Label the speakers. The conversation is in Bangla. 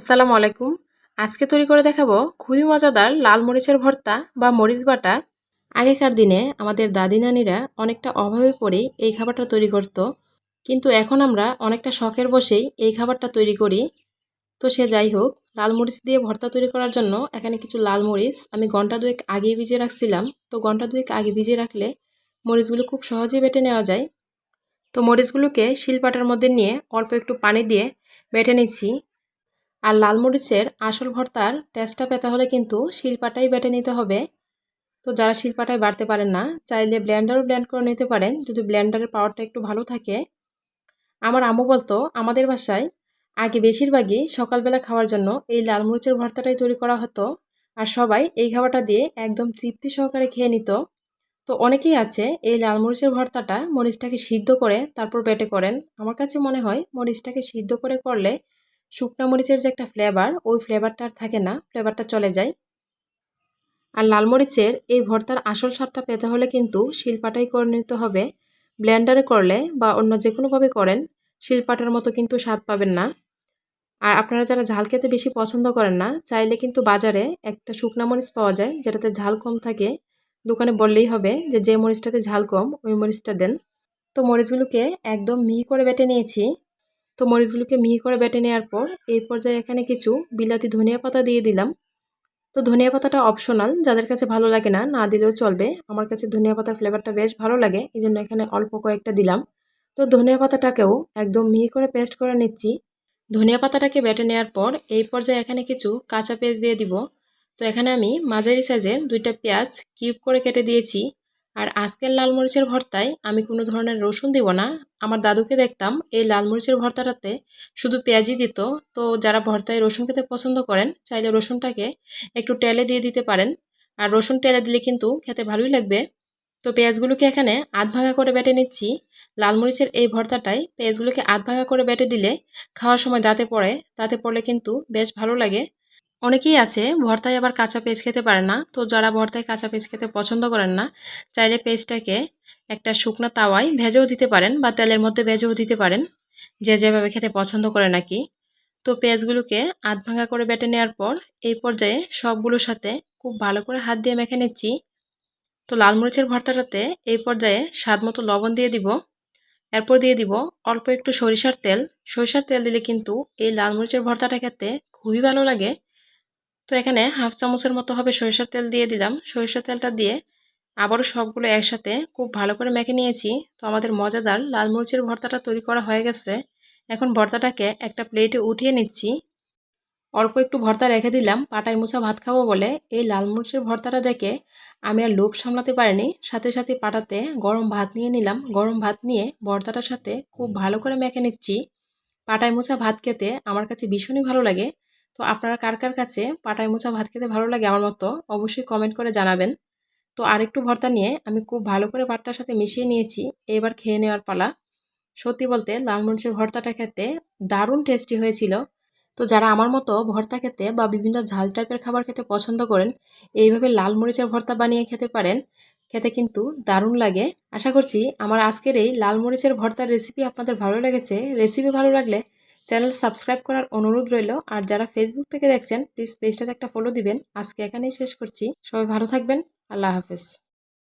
Speaker 1: আসসালামু আলাইকুম। আজকে তৈরি করে দেখাবো খুবই মজাদার লাল মরিচের ভর্তা বা মরিচ বাটা। আগেকার দিনে আমাদের দাদি নানিরা অনেকটা অভাবে পড়ে এই খাবারটা তৈরি করত। কিন্তু এখন আমরা অনেকটা শখের বসেই এই খাবারটা তৈরি করি। তো সে যাই হোক, লাল মরিচ দিয়ে ভর্তা তৈরি করার জন্য এখানে কিছু লাল মরিচ আমি ঘণ্টা দুয়েক আগে ভিজিয়ে রাখছিলাম। তো ঘণ্টা দুয়েক আগে ভিজিয়ে রাখলে মরিচগুলো খুব সহজে বেটে নেওয়া যায়। তো মরিচগুলোকে শিলপাটার মধ্যে নিয়ে অল্প একটু পানি দিয়ে বেটে নিচ্ছি। আর লাল মরিচের আসল ভর্তার টেস্টটা পেতে হলে কিন্তু শিলপাটাই বেটে নিতে হবে। তো যারা শিলপাটায় বাড়তে পারেন না, চাইলে ব্লেন্ডারও ব্লেন্ড করে নিতে পারেন। যদি ব্লেন্ডারের পাওয়ারটা একটু ভালো থাকে। আমার আম্মু বলতো, আমাদের বাসায় আগে বেশিরভাগই সকালবেলা খাওয়ার জন্য এই লাল মরিচের ভর্তাটাই তৈরি করা হতো। আর সবাই এই খাবারটা দিয়ে একদম তৃপ্তি সহকারে খেয়ে নিত। তো অনেকেই আছে এই লাল মরিচের ভর্তাটা মরিচটাকে সিদ্ধ করে তারপর বেটে করেন। আমার কাছে মনে হয় মরিচটাকে সিদ্ধ করে করলে শুকনো মরিচের যে একটা ফ্লেভার ওই ফ্লেভারটা আর থাকে না ফ্লেভারটা চলে যায়। আর লাল মরিচের এই ভর্তার আসল স্বাদটা পেতে হলে কিন্তু শিলপাটাই করে নিতে হবে। ব্লেন্ডারে করলে বা অন্য যে কোনোভাবে করেন, শিলপাটার মতো কিন্তু স্বাদ পাবেন না। আর আপনারা যারা ঝাল খেতে বেশি পছন্দ করেন না, চাইলে কিন্তু বাজারে একটা শুকনা মরিচ পাওয়া যায়, যেটাতে ঝাল কম থাকে। দোকানে বললেই হবে যে যে মরিচটাতে ঝাল কম, ওই মরিচটা দেন। তো মরিচগুলোকে একদম মিহি করে বেটে নিয়েছি। তো মরিচগুলোকে মিহি করে বেটে নেওয়ার পর এই পর্যায়ে এখানে কিছু বিলাতি ধনিয়া পাতা দিয়ে দিলাম। তো ধনিয়া পাতাটা অপশনাল যাদের কাছে ভালো লাগে না না দিলেও চলবে। আমার কাছে ধনিয়া পাতার ফ্লেভারটা বেশ ভালো লাগে এই জন্য এখানে অল্প কয়েকটা দিলাম। তো ধনিয়া পাতাটাকেও একদম মিহি করে পেস্ট করে নিচ্ছি। ধনিয়া পাতাটাকে বেটে নেওয়ার পর এই পর্যায়ে এখানে কিছু কাঁচা পেঁয়াজ দিয়ে দিব। তো এখানে আমি মাঝারি সাইজের দুইটা পেঁয়াজ কিউব করে কেটে দিয়েছি। আর আজকের লাল মরিচের ভর্তায় আমি কোনো ধরনের রসুন দিব না। আমার দাদুকে দেখতাম এই লাল মরিচের ভর্তাটাতে শুধু পেঁয়াজই দিত। তো যারা ভর্তায় রসুন খেতে পছন্দ করেন, চাইলে রসুনটাকে একটু টেলে দিয়ে দিতে পারেন। আর রসুন টেলে দিলে কিন্তু খেতে ভালোই লাগবে। তো পেঁয়াজগুলোকে এখানে আধ ভাঙা করে বেটে নিচ্ছি। লাল মরিচের এই ভর্তাটায় পেঁয়াজগুলোকে আধ ভাঙা করে বেটে দিলে খাওয়ার সময় দাঁতে পড়ে। দাঁতে পড়লে কিন্তু বেশ ভালো লাগে। অনেকেই আছে ভর্তায় আবার কাঁচা পেঁয়াজ খেতে পারে না। তো যারা ভর্তায় কাঁচা পেঁয়াজ খেতে পছন্দ করেন না, চাইলে পেঁয়াজটাকে একটা শুকনো তাওয়ায় ভেজেও দিতে পারেন বা তেলের মধ্যে ভেজেও দিতে পারেন, যে যেভাবে খেতে পছন্দ করে নাকি। তো পেঁয়াজগুলোকে আধ ভাঙা করে বেটে নেওয়ার পর এই পর্যায়ে সবগুলোর সাথে খুব ভালো করে হাত দিয়ে মেখে নিচ্ছি। তো লাল মরিচের ভর্তাটাতে এই পর্যায়ে স্বাদ মতো লবণ দিয়ে দিব। এরপর দিয়ে দিব অল্প একটু সরিষার তেল। সরিষার তেল দিলে কিন্তু এই লাল মরিচের ভর্তাটা খেতে খুবই ভালো লাগে। তো এখানে হাফ চামচের মতো হবে সরিষার তেল দিয়ে দিলাম। সরিষার তেলটা দিয়ে আবারও সবগুলো একসাথে খুব ভালো করে মেখে নিয়েছি। তো আমাদের মজাদার লাল মরিচের ভর্তাটা তৈরি করা হয়ে গেছে। এখন ভর্তাটাকে একটা প্লেটে উঠিয়ে নিচ্ছি। অল্প একটু ভর্তা রেখে দিলাম। পাটাই মোছা ভাত খাব বলে এই লাল মরিচের ভর্তাটা দেখে আমি আর লোভ সামলাতে পারিনি। সাথে সাথে পাটাতে গরম ভাত নিয়ে নিলাম। গরম ভাত নিয়ে ভর্তাটার সাথে খুব ভালো করে মেখে নিচ্ছি। পাটাই মোছা ভাত খেতে আমার কাছে ভীষণই ভালো লাগে। তো আপনারা কার কার কাছে পাটাই মোছা ভাত খেতে ভালো লাগে আমার মতো অবশ্যই কমেন্ট করে জানাবেন। তো আরেকটু ভর্তা নিয়ে আমি খুব ভালো করে ভাতটার সাথে মিশিয়ে নিয়েছি, এবার খেয়ে নেওয়ার পালা। সত্যি বলতে লাল মরিচের ভর্তাটা খেতে দারুণ টেস্টি হয়েছিল। তো যারা আমার মতো ভর্তা খেতে বা বিভিন্ন ঝাল টাইপের খাবার খেতে পছন্দ করেন, এইভাবে লাল মরিচের ভর্তা বানিয়ে খেতে পারেন, খেতে কিন্তু দারুণ লাগে। আশা করছি আমার আজকের এই লাল মরিচের ভর্তার রেসিপি আপনাদের ভালো লেগেছে। রেসিপি ভালো লাগলে চ্যানেল সাবস্ক্রাইব করার অনুরোধ রইল। আর যারা ফেসবুক থেকে দেখছেন প্লিজ পেজটাতে একটা ফলো দিবেন। আজকে এখানেই শেষ করছি। সবাই ভালো থাকবেন। আল্লাহ হাফেজ।